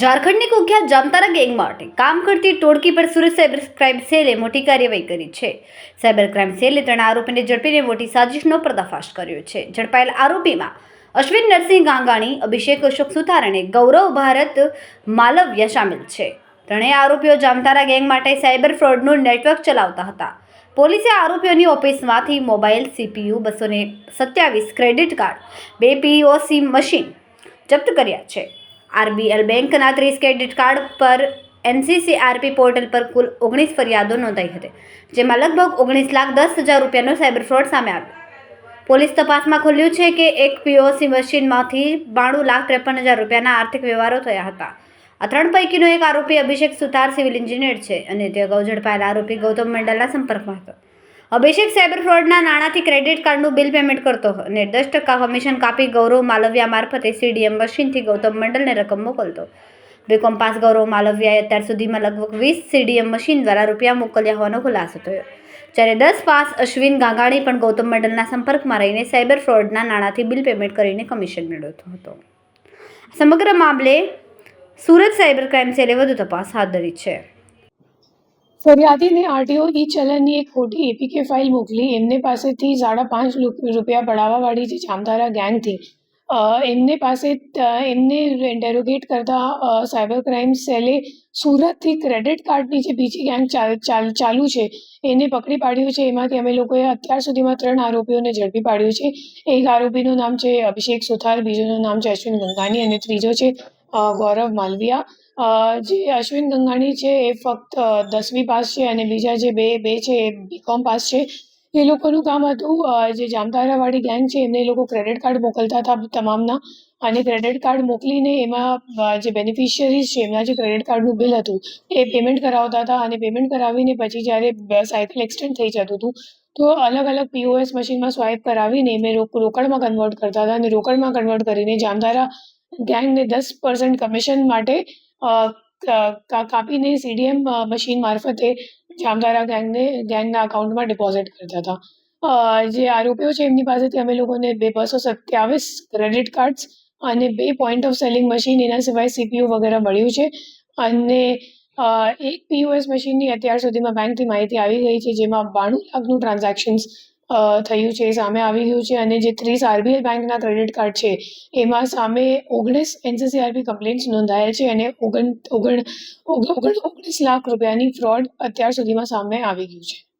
ઝારખંડની કુખ્યાત જામતારા ગેંગ માટે કામ કરતી ટોળકી પર સુરત સાયબર ક્રાઇમ સેલે મોટી કાર્યવાહી કરી છે. સાયબર ક્રાઇમ સેલે ત્રણ આરોપીને ઝડપીને મોટી સાજિશનો પર્દાફાશ કર્યો છે. ઝડપાયેલ આરોપીમાં અશ્વિન નરસિંહ ગાંગાણી, અભિષેક અશોક સુથાર અને ગૌરવ ભારત માલવ્ય સામેલ છે. ત્રણેય આરોપીઓ જામતારા ગેંગ માટે સાયબર ફ્રોડનું નેટવર્ક ચલાવતા હતા. પોલીસે આરોપીઓની ઓફિસમાંથી મોબાઈલ, સીપીયુ બસો સત્યાવીસ ક્રેડિટ કાર્ડ, બે પીઓસી મશીન જપ્ત કર્યા છે. આરબીએલ બેંકના ત્રીસ ક્રેડિટ કાર્ડ પર એનસીસી આરપી પોર્ટલ પર કુલ ઓગણીસ ફરિયાદો નોંધાઈ હતી, જેમાં લગભગ ઓગણીસ લાખ દસ હજાર રૂપિયાનો સાયબર ફ્રોડ સામે આવ્યો. પોલીસ તપાસમાં ખુલ્યું છે કે એક પીઓસી મશીનમાંથી બાણું લાખ ત્રેપન હજાર રૂપિયાના આર્થિક વ્યવહારો થયા હતા. આ ત્રણ પૈકીનો એક આરોપી અભિષેક સુતાર સિવિલ એન્જિનિયર છે અને તે અગાઉ ઝડપાયેલા આરોપી ગૌતમ મંડલના સંપર્કમાં હતો. અભિષેક સાયબર ફ્રોડના નાણાંથી ક્રેડિટ કાર્ડનું બિલ પેમેન્ટ કરતો અને દસ ટકા કમિશન કાપી ગૌરવ માલવિયા મારફતે સીડીએમ મશીનથી ગૌતમ મંડલને રકમ મોકલતો. બીકોમ પાસ ગૌરવ માલવિયાએ અત્યાર સુધીમાં લગભગ વીસ સીડીએમ મશીન દ્વારા રૂપિયા મોકલ્યા હોવાનો ખુલાસો થયો. જ્યારે દસ પાસ અશ્વિન ગાંગાણી પણ ગૌતમ મંડલના સંપર્કમાં રહીને સાયબર ફ્રોડના નાણાંથી બિલ પેમેન્ટ કરીને કમિશન મેળવતો હતો. સમગ્ર મામલે સુરત સાયબર ક્રાઇમ સેલે વધુ તપાસ હાથ ધરી છે. ફરિયાદીને આરટીઓ ઈ ચલણની એક ખોટી એપીકે ફાઇલ મોકલી. એમને પાસેથી સાડા પાંચ રૂપિયા પડાવવાવાળી જે જામતારા ગેંગથી એમને પાસે એમને ઇન્ટેરોગેટ કરતા સાયબર ક્રાઇમ સેલે સુરતથી ક્રેડિટ કાર્ડની જે બીજી ગેંગ ચાલ છે, એને પકડી પાડ્યું છે. એમાંથી અમે લોકોએ અત્યાર સુધીમાં ત્રણ આરોપીઓને ઝડપી પાડ્યું છે. એક આરોપીનું નામ છે અભિષેક સુથાર, બીજોનું નામ છે અશ્વિન ગંગાની અને ત્રીજો છે ગૌરવ માલવિયા. જે અશ્વિન ગંગાણી છે એ ફક્ત દસમી પાસ છે અને બીજા જે બે બે છે એ બીકોમ પાસ છે. એ લોકોનું કામ હતું જે જામતારાવાળી ગેંગ છે એમને એ લોકો ક્રેડિટ કાર્ડ મોકલતા હતા તમામના. અને ક્રેડિટ કાર્ડ મોકલીને એમાં જે બેનિફિશિયરીઝ છે એમના જે ક્રેડિટ કાર્ડનું બિલ હતું, એ પેમેન્ટ કરાવતા હતા. અને પેમેન્ટ કરાવીને પછી જ્યારે સાયકલ એક્સટેન્ડ થઈ જતું હતું, તો અલગ અલગ પીઓએસ મશીનમાં સ્વાઇપ કરાવીને એમને રોકડમાં કન્વર્ટ કરતા હતા. અને રોકડમાં કન્વર્ટ કરીને જામતારા ગેંગને દસ પર્સન્ટ કમિશન માટે કાપીને સીડીએમ મશીન મારફતે જામતારા ગેંગને, ગેંગના અકાઉન્ટમાં ડિપોઝિટ કરતા હતા. જે આરોપીઓ છે, એમની પાસેથી અમે લોકોને બે બસો સત્યાવીસ ક્રેડિટ કાર્ડ્સ અને બે પોઈન્ટ ઓફ સેલિંગ મશીન એના સિવાય સીપીયુ વગેરે મળ્યું છે. અને એક પીઓએસ મશીનની અત્યાર સુધીમાં બેંકથી માહિતી આવી ગઈ છે, જેમાં બાણું લાખનું ટ્રાન્ઝેક્શન્સ થયું છે એ સામે આવી ગયું છે અને જે ત્રીસ આરબીએલ બેંકના ક્રેડિટ કાર્ડ છે, એમાં સામે ઓગણીસ એનસીસીઆરબી કમ્પ્લેન્ટ્સ નોંધાયા છે અને ઓગણ ઓગણ ઓગણ, ઓગણ- ઓગણીસ લાખ રૂપિયાની ફ્રોડ અત્યાર સુધીમાં સામે આવી ગયું છે.